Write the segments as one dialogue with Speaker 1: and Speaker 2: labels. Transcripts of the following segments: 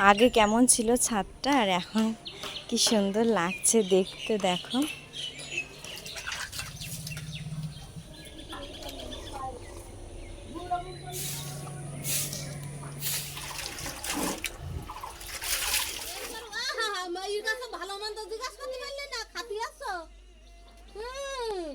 Speaker 1: আগে কেমন ছিল ছাদটা আর এখন কি সুন্দর লাগছে দেখতে দেখো
Speaker 2: আহা, মায়ের কাছে ভালো মন্দ জিজ্ঞাসা করতে পারলে না খাতি আসছো হুম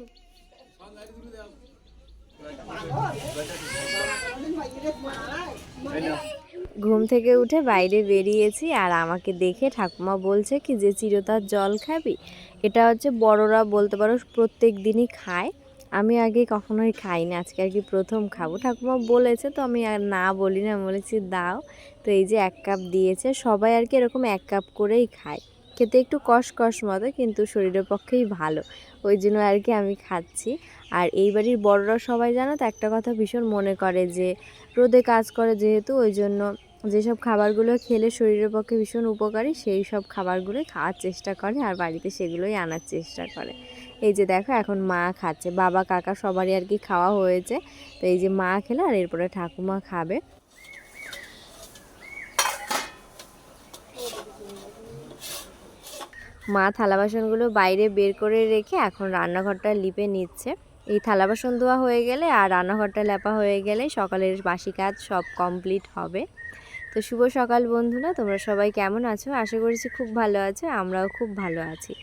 Speaker 1: ঘুম থেকে উঠে বাইরে বেরিয়েছি আর আমাকে দেখে ঠাকুমা বলছে কি যে, চিরতার জল খাবি? এটা হচ্ছে বড়রা বলতে পারো প্রত্যেক দিনই খায়। আমি আগে কখনোই খাইনি, আজকে আর কি প্রথম খাব। ঠাকুমা বলেছে তো, আমি আর না বলি না বলেছি দাও। তো এই যে এক কাপ দিয়েছে, সবাই আর কি এরকম এক কাপ করেই খায়। খেতে একটু কষ কষ মতো, কিন্তু শরীরের পক্ষেই ভালো। ওই জন্য আর কি আমি খাচ্ছি। আর এই বাড়ির বড়রা সবাই জানো তো, একটা কথা ভীষণ মনে করে যে, রোদে কাজ করে যেহেতু, ওই জন্য যেসব খাবারগুলো খেলে শরীরের পক্ষে ভীষণ উপকারী, সেই সব খাবারগুলো খাওয়ার চেষ্টা করে আর বাড়িতে সেগুলোই আনার চেষ্টা করে। এই যে দেখো, এখন মা খাচ্ছে, বাবা, কাকা সবারই আর কি খাওয়া হয়েছে। তো এই যে মা খেলে আর এরপরে ঠাকুমা খাবে। মা থালা বাসনগুলো বাইরে বের করে রেখে এখন রান্নাঘরটা লিপে নিচ্ছে। এই থালা বাসন ধোয়া হয়ে গেলে আর রান্নাঘরটা লেপা হয়ে গেলে সকালের বাসি কাজ সব কমপ্লিট হবে। তো শুভ সকাল বন্ধুরা, তোমরা সবাই কেমন আছো? আশা করছি খুব ভালো আছো, আমরাও খুব ভালো আছি।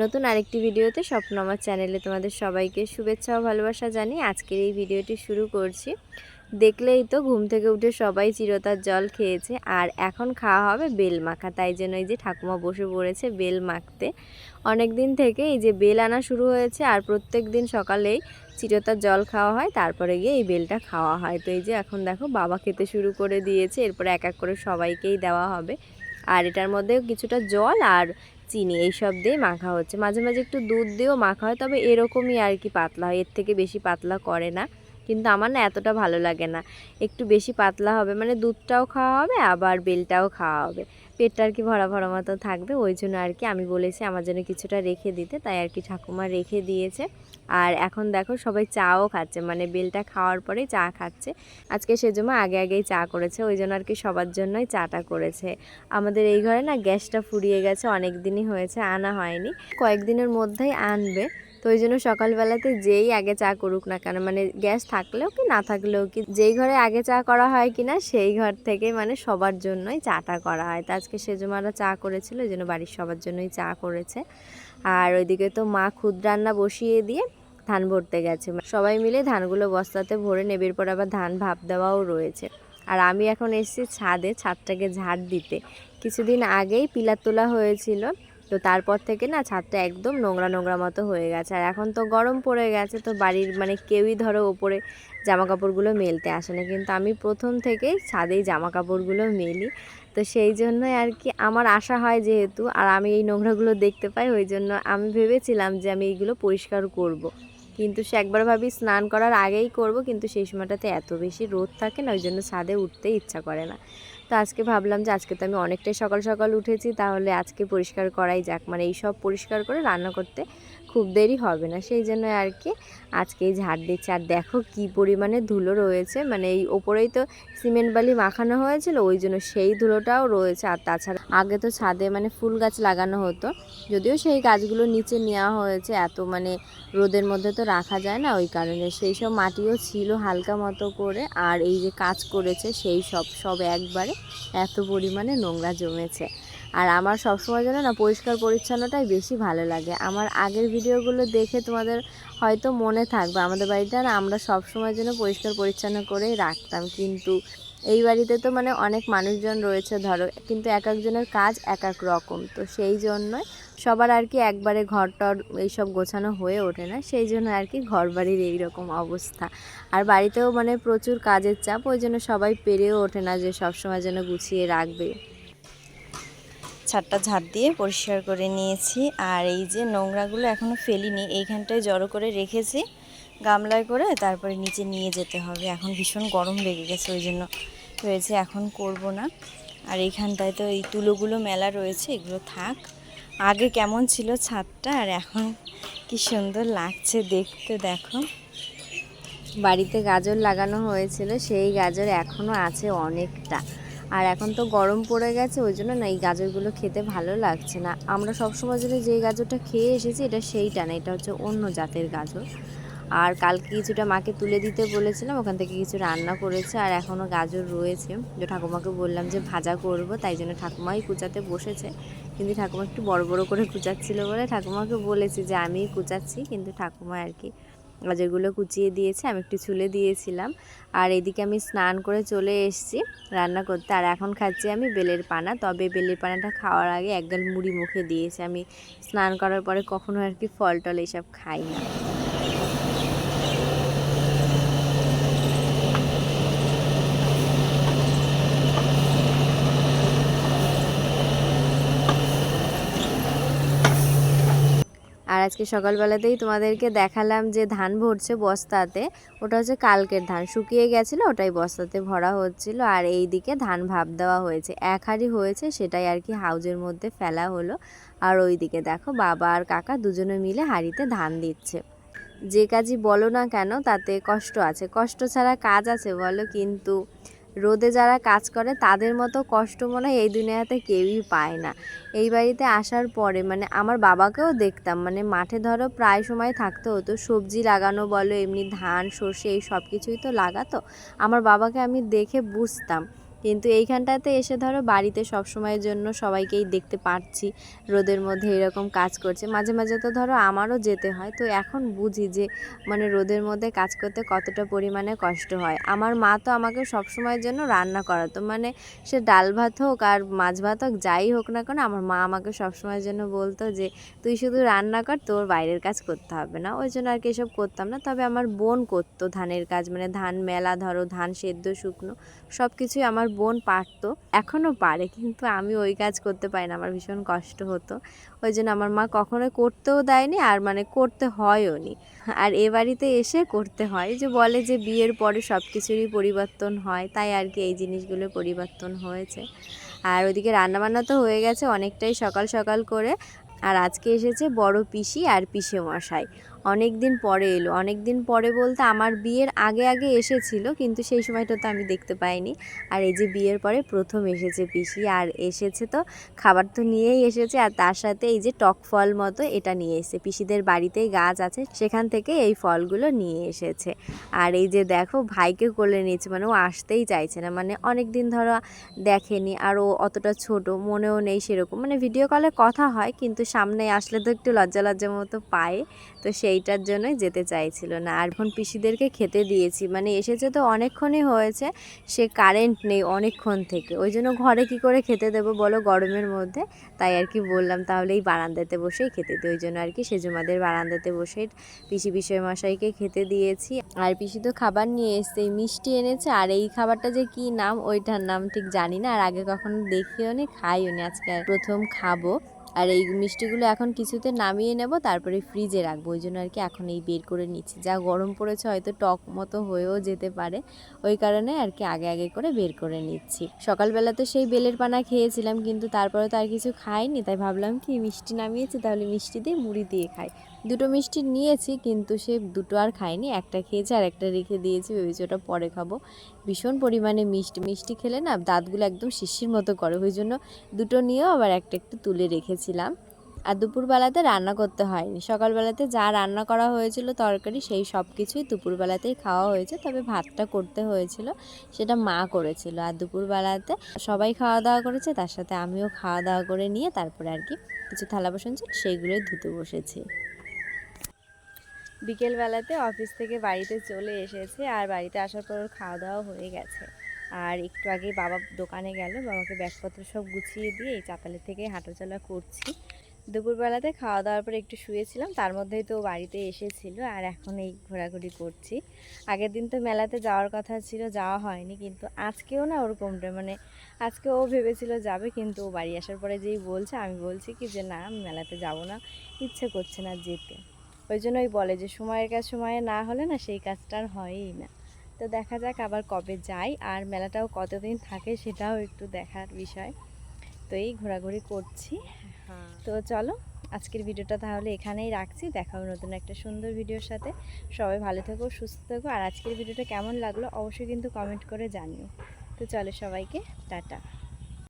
Speaker 1: নতুন আরেকটি ভিডিওতে স্বপ্ন আমার চ্যানেলে তোমাদের সবাইকে শুভেচ্ছা ও ভালোবাসা জানিয়ে আজকের এই ভিডিওটি শুরু করছি। দেখলেই তো ঘুম থেকে উঠে সবাই চিরতার জল খেয়েছে আর এখন খাওয়া হবে বেল মাখা। তাই জন্য এই যে ঠাকুমা বসে পড়েছে বেল মাখতে। অনেক দিন থেকে এই যে বেল আনা শুরু হয়েছে আর প্রত্যেক দিন সকালেই চিরতার জল খাওয়া হয়, তারপরে গিয়ে এই বেলটা খাওয়া হয়। তো এই যে এখন দেখো বাবা খেতে শুরু করে দিয়েছে, এরপরে এক এক করে সবাইকেই দেওয়া হবে। আর এটার মধ্যে কিছুটা জল আর চিনি এইসব দিয়ে মাখা হচ্ছে। মাঝে মাঝে একটু দুধ দিয়েও মাখা হয়, তবে এরকমই আর কি পাতলা হয়, এর থেকে বেশি পাতলা করে না। কিন্তু আমার না এতটা ভালো লাগে না। একটু বেশি পাতলা হবে মানে দুধটাও খাওয়া হবে, আবার বেলটাও খাওয়া হবে। পেটটা আর কি ভরা ভরা মতো থাকবে, ওই জন্য আর কি আমি বলেছি আমার জন্য কিছুটা রেখে দিতে, তাই আর কি ঠাকুমা রেখে দিয়েছে। আর এখন দেখো সবাই চাও খাচ্ছে মানে বেলটা খাওয়ার পরেই চা খাচ্ছে। আজকে সেজন্য আগে আগেই চা করেছে, ওই জন্য আর কি সবার জন্যই চাটা করেছে। আমাদের এই ঘরে না গ্যাসটা ফুরিয়ে গেছে, অনেক দিনই হয়েছে, আনা হয়নি। কয়েকদিনের মধ্যেই আনবে। তো ওই জন্য সকালবেলাতে যেই আগে চা করুক না কেন মানে গ্যাস থাকলেও কি না থাকলেও কি, যেই ঘরে আগে চা করা হয় কি না সেই ঘর থেকে মানে সবার জন্যই চাটা করা হয়। তো আজকে সেজমারা চা করেছিল, ওই জন্য বাড়ির সবার জন্যই চা করেছে। আর ওইদিকে তো মা খুদ রান্না বসিয়ে দিয়ে ধান ভরতে গেছে। সবাই মিলে ধানগুলো বস্তাতে ভরে নেবে, এরপর আবার ধান ভাপ দেওয়াও রয়েছে। আর আমি এখন এসেছি ছাদে, ছাদটাকে ঝাড় দিতে। কিছুদিন আগেই পিলার তোলা হয়েছিল তো তারপর থেকে না ছাদটা একদম নোংরা নোংরা মতো হয়ে গেছে। আর এখন তো গরম পড়ে গেছে, তো বাড়ির মানে কেউই ধরো ওপরে জামা কাপড়গুলো মেলতে আসে না। কিন্তু আমি প্রথম থেকেই ছাদেই জামা কাপড়গুলো মেলি। তো সেই জন্যই আর কি আমার আশা হয় যেহেতু, আর আমি এই নোংরাগুলো দেখতে পাই, ওই জন্য আমি ভেবেছিলাম যে আমি এইগুলো পরিষ্কার করব। কিন্তু সে একবার ভাবি স্নান করার আগেই করব, কিন্তু সেই সময়টাতে এত বেশি রোদ থাকে না, ওই জন্য ছাদে উঠতে ইচ্ছা করে না। তো আজকে ভাবলাম যে আজকে তো আমি অনেকটাই সকাল সকাল উঠেছি, তাহলে আজকে পরিষ্কার করাই যাক। মানে এই সব পরিষ্কার করে রান্না করতে খুব দেরি হবে না, সেই জন্য আর কি আজকেই ঝাড় দিচ্ছে। আর দেখো কি পরিমাণে ধুলো রয়েছে মানে এই ওপরেই তো সিমেন্ট বালি মাখানো হয়েছিল, ওই জন্য সেই ধুলোটাও রয়েছে। আর তাছাড়া আগে তো ছাদে মানে ফুল গাছ লাগানো হতো, যদিও সেই গাছগুলো নিচে নেওয়া হয়েছে, এত মানে রোদের মধ্যে তো রাখা যায় না ওই কারণে। সেই সব মাটিও ছিল হালকা মতো করে, আর এই যে কাজ করেছে সেই সব সব একবারে এত পরিমাণে নোংরা জমেছে। আর আমার সবসময় যেন না, পরিষ্কার পরিচ্ছন্নটাই বেশি ভালো লাগে। আমার আগের ভিডিওগুলো দেখে তোমাদের হয়তো মনে থাকবে, আমাদের বাড়িটা না আমরা সবসময় যেন পরিষ্কার পরিচ্ছন্ন করেই রাখতাম। কিন্তু এই বাড়িতে তো মানে অনেক মানুষজন রয়েছে ধরো, কিন্তু এক একজনের কাজ এক এক রকম। তো সেই জন্যই সবার আর কি একবারে ঘর টর এইসব গোছানো হয়ে ওঠে না, সেই জন্য আর কি ঘর বাড়ির এইরকম অবস্থা। আর বাড়িতেও মানে প্রচুর কাজের চাপ, ওই জন্য সবাই পেরেও ওঠে না যে সবসময় যেন গুছিয়ে রাখবে। ছাদটা ঝাড় দিয়ে পরিষ্কার করে নিয়েছি, আর এই যে নোংরাগুলো এখনও ফেলিনি, এইখানটায় জড়ো করে রেখেছি, গামলায় করে তারপরে নিচে নিয়ে যেতে হবে। এখন ভীষণ গরম লেগে গেছে, ওই জন্য রয়েছে এখন করব না। আর এইখানটায় তো এই তুলোগুলো মেলা রয়েছে, এগুলো থাক। আগে কেমন ছিল ছাদটা আর এখন কি সুন্দর লাগছে দেখতে, দেখো। বাড়িতে গাজর লাগানো হয়েছিল, সেই গাজর এখনও আছে অনেকটা। আর এখন তো গরম পড়ে গেছে, ওই জন্য না এই গাজরগুলো খেতে ভালো লাগছে না। আমরা সবসময় জন্য যেই গাজরটা খেয়ে এসেছি, এটা সেইটা না, এটা হচ্ছে অন্য জাতের গাজর। আর কালকে কিছুটা মাকে তুলে দিতে বলেছিলাম, ওখান থেকে কিছু রান্না করেছে, আর এখনও গাজর রয়েছে। যে ঠাকুমাকে বললাম যে ভাজা করব, তাই জন্য ঠাকুমাই কুচাতে বসেছে। কিন্তু ঠাকুমা একটু বড় বড় করে কুচাচ্ছিল বলে ঠাকুমাকে বলেছি যে আমিই কুচাচ্ছি, কিন্তু ঠাকুমা আর কি গাজরগুলো কুচিয়ে দিয়েছে, আমি একটু ছুলে দিয়েছিলাম। আর এদিকে আমি স্নান করে চলে এসেছি রান্না করতে। আর এখন খাচ্ছি আমি বেলের পানা, তবে বেলের পানাটা খাওয়ার আগে একগাল মুড়ি মুখে দিয়েছি। আমি স্নান করার পরে কখনো আর কি ফল টল এইসব খাই না। আজকে সকালবেলাতেই তোমাদেরকে দেখালাম যে ধান ভরছে বস্তাতে, ওটা হচ্ছে কালকের ধান। শুকিয়ে গেছিল, ওটাই বস্তাতে ভরা হচ্ছিল, আর এই দিকে ধান ভাব দেওয়া হয়েছে। এক হাঁড়ি হয়েছে, সেটাই আর কি হাউজের মধ্যে ফেলা হলো। আর ওই দিকে দেখো, বাবা আর কাকা দুজনে মিলে হাঁড়িতে ধান দিচ্ছে। যে কাজই বলো না কেন, তাতে কষ্ট আছে। কষ্ট ছাড়া কাজ আছে বলো, কিন্তু রোদে যারা কাজ করে, তাদের মতো কষ্ট মনে হয় এই দুনিয়াতে কেউই পায় না। এই বাড়িতে আসার পরে মানে আমার বাবাকেও দেখতাম মানে মাঠে ধরো প্রায় সময় থাকতে হতো সবজি লাগানো বলো, এমনি ধান, সর্ষে এই সব কিছুই তো লাগাতো। আমার বাবাকে আমি দেখে বুঝতাম। কিন্তু এইখানটাতে এসে ধরো বাড়িতে সব সময়ের জন্য সবাইকেই দেখতে পাচ্ছি রোদের মধ্যে এরকম কাজ করছে। মাঝে মাঝে তো ধরো আমারও যেতে হয়। তো এখন বুঝি যে মানে রোদের মধ্যে কাজ করতে কতটা পরিমাণে কষ্ট হয়। আমার মা তো আমাকে সব সময়ের জন্য রান্না করাতো। মানে সে ডাল ভাত হোক আর মাছ ভাত হোক, যাই হোক না কেন, আমার মা আমাকে সব সময়ের জন্য বলতো যে, তুই শুধু রান্না কর, তোর বাইরের কাজ করতে হবে না। ওই জন্য আর কি এসব করতাম না। তবে আমার বোন করতো ধানের কাজ। মানে ধান মেলা, ধরো ধান সেদ্ধ, শুকনো সব কিছুই আমার বোন পারতো, এখনও পারে। কিন্তু আমি ওই কাজ করতে পারি না, আমার ভীষণ কষ্ট হতো। ওই জন্য আমার মা কখনোই করতেও দেয়নি আর মানে করতে হয়ও নি। আর এ বাড়িতে এসে করতে হয়। যে বলে যে বিয়ের পরে সব কিছুরই পরিবর্তন হয়, তাই আর কি এই জিনিসগুলো পরিবর্তন হয়েছে। আর ওদিকে রান্নাবান্না তো হয়ে গেছে অনেকটাই সকাল সকাল করে। আর আজকে এসেছে বড় পিসি আর পিসে মশাই অনেক দিন পরে এলো। অনেক দিন পরে বলতে আমার বিয়ের আগে আগে এসেছিল, কিন্তু সেই সময়টা তো আমি দেখতে পাইনি। আর এই যে বিয়ের পরে প্রথম এসেছে পিসি, আর এসেছে তো খাবার তো নিয়েই এসেছে, আর তার সাথে এই যে টক ফল মতো এটা নিয়ে এসেছে। পিসিদের বাড়িতেই গাছ আছে, সেখান থেকে এই ফলগুলো নিয়ে এসেছে। আর এই যে দেখো, ভাইকে কোলে নিয়েছে মানে ও আসতেই চাইছে না। মানে অনেক দিন ধরো দেখেনি, আর ও অতটা ছোট, মনেও নেই সেরকম। মানে ভিডিও কলে কথা হয়, কিন্তু সামনে আসলে তো একটু লজ্জা লজ্জা মতো পায়। তো সেইটার জন্যই যেতে চাইছিল না। আর এখন পিসিদেরকে খেতে দিয়েছি। মানে এসেছে তো অনেকক্ষণই হয়েছে, সে কারেন্ট নেই অনেকক্ষণ থেকে। ওই জন্য ঘরে কি করে খেতে দেবো বলো গরমের মধ্যে? তাই আর কি বললাম, তাহলে এই বারান্দাতে বসেই খেতে দিই। ওই জন্য আর কি সেজুমাদের বারান্দাতে বসেই পিসি বিষয় মশাইকে খেতে দিয়েছি। আর পিসি তো খাবার নিয়ে এসছে মিষ্টি এনেছে। আর এই খাবারটা যে কি নাম, ওইটার নাম ঠিক জানি না। আর আগে কখনো দেখিও নি খাইও নি আজকে প্রথম খাব। আর এই মিষ্টিগুলো এখন কিছুতে নামিয়ে নেব, তারপরে ফ্রিজে রাখব। ওই জন্য আর কি এখন এই বের করে নিচ্ছি। যা গরম পড়েছে হয়তো টক মতো হয়েও যেতে পারে। ওই কারণে আর কি আগে আগে করে বের করে নিচ্ছি। সকালবেলা তো সেই বেলের পানা খেয়েছিলাম, কিন্তু তারপরে তো আর কিছু খাইনি। তাই ভাবলাম কি, মিষ্টি নামিয়েছি, তাহলে মিষ্টি দিয়ে মুড়ি দিয়ে খাই। দুটো মিষ্টি নিয়েছি, কিন্তু সে দুটো আর খায়নি। একটা খেয়েছে আর একটা রেখে দিয়েছি, ভেবেছি ওটা পরে খাব। ভীষণ পরিমাণে মিষ্টি মিষ্টি খেলে না দাঁতগুলো একদম শিশির মতো করে। ওই জন্য দুটো নিয়েও আবার একটা একটু তুলে রেখেছিলাম। আর দুপুরবেলাতে রান্না করতে হয়নি। সকালবেলাতে যা রান্না করা হয়েছিল, তরকারি, সেই সব কিছুই দুপুরবেলাতেই খাওয়া হয়েছে। তবে ভাতটা করতে হয়েছিল, সেটা মা করেছিল। আর দুপুরবেলাতে সবাই খাওয়া দাওয়া করেছে, তার সাথে আমিও খাওয়া দাওয়া করে নিয়ে তারপরে আর কি কিছু থালা বাসন সেইগুলোই ধুতে বসেছি। বিকেলবেলাতে অফিস থেকে বাড়িতে চলে এসেছে আর বাড়িতে আসার পর খাওয়া দাওয়া হয়ে গেছে। আর একটু আগে বাবা দোকানে গেল, বাবাকে ব্যাগপত্র সব গুছিয়ে দিয়ে এই চাতালের থেকে হাঁটাচলা করছি। দুপুরবেলাতে খাওয়া দাওয়ার পর একটু শুয়েছিলাম, তার মধ্যেই তো বাড়িতে এসেছিল আর এখন এই ঘোরাঘুরি করছি। আগের দিন তো মেলাতে যাওয়ার কথা ছিল, যাওয়া হয়নি, কিন্তু আজকেও না ওরকমটা মানে আজকে ও ভেবেছিল যাবে, কিন্তু ও বাড়ি আসার পরে যেই বলছে, আমি বলছি কি যে না আমি মেলাতে যাব না, ইচ্ছে করছে না যেতে। ওই জন্যই বলে যে সময়ের কাজ সময়ে না হলে না সেই কাজটা আর হয়ই না। তো দেখা যাক আবার কবে যাই আর মেলাটাও কতদিন থাকে সেটাও একটু দেখার বিষয়। তো এই ঘোরাঘুরি করছি। তো চলো আজকের ভিডিওটা তাহলে এখানেই রাখছি। দেখা হবে নতুন একটা সুন্দর ভিডিওর সাথে। সবাই ভালো থেকো সুস্থ থেকো। আর আজকের ভিডিওটা কেমন লাগল অবশ্যই কিন্তু কমেন্ট করে জানিও। তো চলো সবাইকে টাটা।